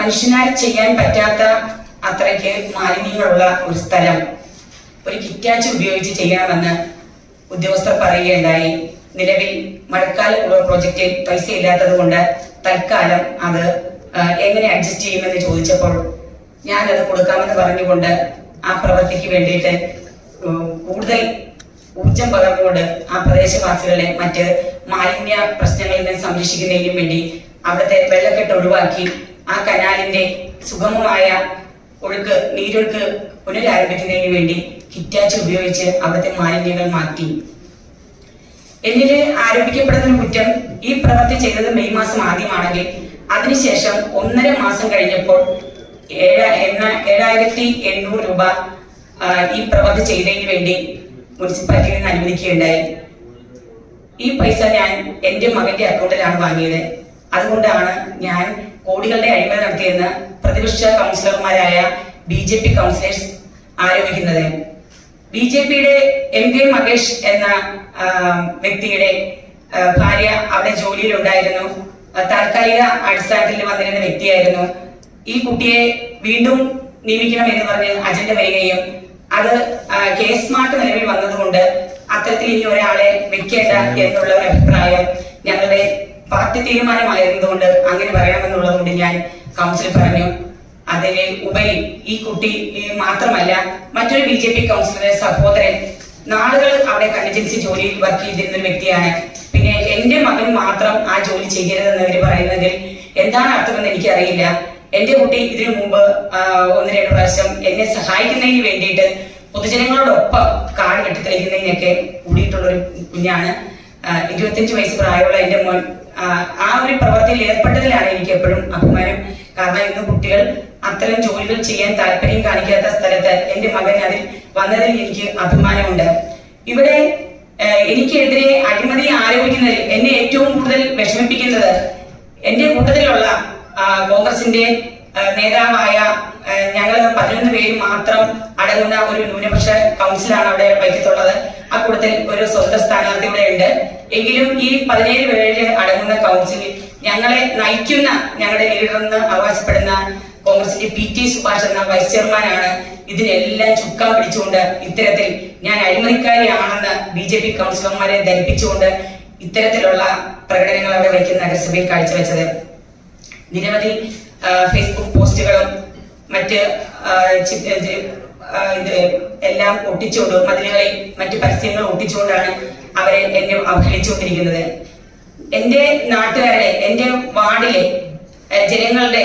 മനുഷ്യനാൽ ചെയ്യാൻ പറ്റാത്ത അത്രയ്ക്ക് മാലിന്യങ്ങളുള്ള ഒരു സ്ഥലം ഒരു കിറ്റാച്ച് ഉപയോഗിച്ച് ചെയ്യണമെന്ന് ഉദ്യോഗസ്ഥർ പറയുകയുണ്ടായി. നിലവിൽ മഴക്കാല പ്രോജക്റ്റിൽ പൈസ ഇല്ലാത്തത് കൊണ്ട് തൽക്കാലം അത് എങ്ങനെ അഡ്ജസ്റ്റ് ചെയ്യുമെന്ന് ചോദിച്ചപ്പോൾ ഞാനത് കൊടുക്കാമെന്ന് പറഞ്ഞുകൊണ്ട് ആ പ്രവൃത്തിക്ക് വേണ്ടിയിട്ട് കൂടുതൽ ഊർജം പകർന്നുകൊണ്ട് ആ പ്രദേശവാസികളെ മറ്റ് മാലിന്യ പ്രശ്നങ്ങളിൽ നിന്ന് സംരക്ഷിക്കുന്നതിനും വേണ്ടി അവിടുത്തെ വെള്ളക്കെട്ട് ഒഴിവാക്കി ആ കനാലിന്റെ സുഗമമായ ഒഴുക്ക് നീരൊഴുക്ക് പുനരാരംഭിക്കുന്നതിന് വേണ്ടി ഹിറ്റാച്ച് ഉപയോഗിച്ച് അവിടുത്തെ മാലിന്യങ്ങൾ മാറ്റി. എന്നിൽ ആരോപിക്കപ്പെടുന്ന കുറ്റം ഈ പ്രവൃത്തി ചെയ്തത് മെയ് മാസം ആദ്യമാണെങ്കിൽ അതിനുശേഷം ഒന്നര മാസം കഴിഞ്ഞപ്പോൾ ഏഴ എണ്ണ- ഏഴായിരത്തി എണ്ണൂറ് രൂപ ഈ പ്രവൃത്തി ചെയ്തതിന് വേണ്ടി മുനിസിപ്പാലിറ്റിയിൽ നിന്ന് അനുവദിക്കുകയുണ്ടായി. ഈ പൈസ ഞാൻ എന്റെ മകന്റെ അക്കൗണ്ടിലാണ് വാങ്ങിയത്. അതുകൊണ്ടാണ് ഞാൻ കോടികളുടെ അഴിമതി നടത്തിയെന്ന് പ്രതിപക്ഷ കൗൺസിലർമാരായ ബി ജെ പി കൗൺസിലേഴ്സ് ആരോപിക്കുന്നത്. ബി ജെ പിയുടെ എം കെ മഹേഷ് എന്ന വ്യക്തിയുടെ ഭാര്യ അവിടെ ജോലിയിലുണ്ടായിരുന്നു. താൽക്കാലിക അടിസ്ഥാനത്തിൽ വന്നിരുന്ന വ്യക്തിയായിരുന്നു. ഈ കുട്ടിയെ വീണ്ടും നിയമിക്കണം എന്ന് പറഞ്ഞ് അജണ്ട വരികയും അത് കേസ് കെ സ്മാർട്ട് നിലവിൽ വന്നതുകൊണ്ട് അത്തരത്തിൽ ഇനി ഒരാളെ വെക്കേണ്ട എന്നുള്ള ഒരു അഭിപ്രായം ഞങ്ങളുടെ പാർട്ടി തീരുമാനമായിരുന്നതുകൊണ്ട് അങ്ങനെ പറയണമെന്നുള്ളതുകൊണ്ട് ഞാൻ കൗൺസിൽ പറഞ്ഞു അതിന് ഉപരി ഈ കുട്ടി മാത്രമല്ല മറ്റൊരു ബി ജെ പി കൗൺസിലറുടെ സഹോദരൻ നാളുകൾ അവിടെ കണ്ടിജൻസി ജോലിയിൽ വർക്ക് ചെയ്തിരുന്ന ഒരു വ്യക്തിയാണ്. പിന്നെ എന്റെ മകൻ മാത്രം ആ ജോലി ചെയ്യരുതെന്ന് അവർ പറയുന്നതിൽ എന്താണ് അർത്ഥമെന്ന് എനിക്കറിയില്ല. എന്റെ കുട്ടി ഇതിനു മുമ്പ് ഒന്ന് രണ്ട് പ്രാവശ്യം എന്നെ സഹായിക്കുന്നതിന് വേണ്ടിയിട്ട് പൊതുജനങ്ങളോടൊപ്പം കാട് കെട്ടിത്തെളിക്കുന്നതിനൊക്കെ കൂടിയിട്ടുള്ള ഒരു കുഞ്ഞാണ്. ഇരുപത്തിയഞ്ച് വയസ്സ് പ്രായമുള്ള എന്റെ മോൻ ആ, ഒരു പ്രവൃത്തിയിൽ ഏർപ്പെട്ടതിലാണ് എനിക്ക് എപ്പോഴും അഭിമാനം. കാരണം ഇന്ന് കുട്ടികൾ അത്തരം ജോലികൾ ചെയ്യാൻ താല്പര്യം കാണിക്കാത്ത സ്ഥലത്ത് എന്റെ മകൻ അതിൽ വന്നതിൽ എനിക്ക് അഭിമാനമുണ്ട്. ഇവിടെ എനിക്കെതിരെ അഴിമതി ആരോപിക്കുന്നതിൽ എന്നെ ഏറ്റവും കൂടുതൽ വിഷമിപ്പിക്കുന്നത് എന്റെ കൂട്ടത്തിലുള്ള കോൺഗ്രസിന്റെ നേതാവായ ഞങ്ങൾ പതിനൊന്ന് പേര് മാത്രം അടങ്ങുന്ന ഒരു ന്യൂനപക്ഷ കൗൺസിലാണ് അവിടെ വൈദ്യത്തുള്ളത് ആ കൂട്ടത്തിൽ ഒരു സ്വന്തം സ്ഥാനാർത്ഥി ഇവിടെ ഉണ്ട്. എങ്കിലും ഈ പതിനേഴ് പേര് അടങ്ങുന്ന കൗൺസിൽ ഞങ്ങളെ നയിക്കുന്ന ഞങ്ങളുടെ ലീഡർ എന്ന് അവകാശപ്പെടുന്ന കോൺഗ്രസിന്റെ പി ടി സുഭാഷ് എന്ന വൈസ് ചെയർമാനാണ് ഇതിനെല്ലാം ചുക്കാൻ പിടിച്ചുകൊണ്ട് ഇത്തരത്തിൽ ഞാൻ അഴിമതിക്കാരിയാണെന്ന് ബി ജെ പി കൗൺസിലർമാരെ ധരിപ്പിച്ചുകൊണ്ട് ഇത്തരത്തിലുള്ള പ്രകടനങ്ങൾ അവിടെ വയ്ക്കുന്ന നഗരസഭയിൽ കാഴ്ചവെച്ചത്. നിരവധി ഫേസ്ബുക്ക് പോസ്റ്റുകളും മറ്റ് ഇത്, എല്ലാം ഒട്ടിച്ചുകൊണ്ട് മതിലുകളിൽ മറ്റ് പരസ്യങ്ങൾ ഒട്ടിച്ചുകൊണ്ടാണ് അവരെ എന്നെ അവഹേളിച്ചുകൊണ്ടിരിക്കുന്നത്. എന്റെ നാട്ടുകാരെ എന്റെ വാർഡിലെ ജനങ്ങളുടെ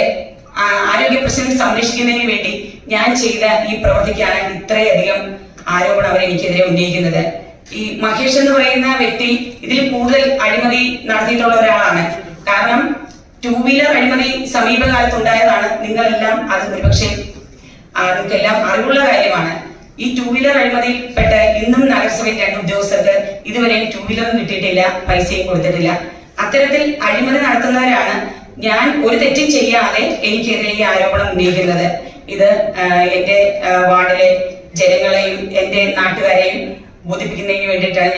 ആരോഗ്യ പ്രശ്നം സംരക്ഷിക്കുന്നതിന് വേണ്ടി ഞാൻ ചെയ്ത ഈ പ്രവൃത്തിക്കാണ് ഇത്രയധികം ആരോപണം അവർ എനിക്കെതിരെ ഉന്നയിക്കുന്നത്. ഈ മഹേഷ് എന്ന് പറയുന്ന വ്യക്തി ഇതിൽ കൂടുതൽ അഴിമതി നടത്തിയിട്ടുള്ള ടൂ വീലർ അഴിമതി സമീപകാലത്ത് ഉണ്ടായതാണ് നിങ്ങളെല്ലാം അത് ഒരുപക്ഷെ അതൊക്കെല്ലാം അറിവുള്ള കാര്യമാണ്. ഈ ടൂ വീലർ അഴിമതിയിൽപ്പെട്ട് ഇന്നും നഗരസഭയിൽ രണ്ട് ഉദ്യോഗസ്ഥർക്ക് ഇതുവരെ ടൂ വീലറും കിട്ടിയിട്ടില്ല പൈസയും കൊടുത്തിട്ടില്ല. അത്തരത്തിൽ അഴിമതി നടത്തുന്നവരാണ് ഞാൻ ഒരു തെറ്റും ചെയ്യാതെ എനിക്കെതിരെ ഈ ആരോപണം ഉന്നയിക്കുന്നത്. ഇത് എന്റെ വാർഡിലെ ജനങ്ങളെയും എന്റെ നാട്ടുകാരെയും ബോധിപ്പിക്കുന്നതിന് വേണ്ടിയിട്ടാണ്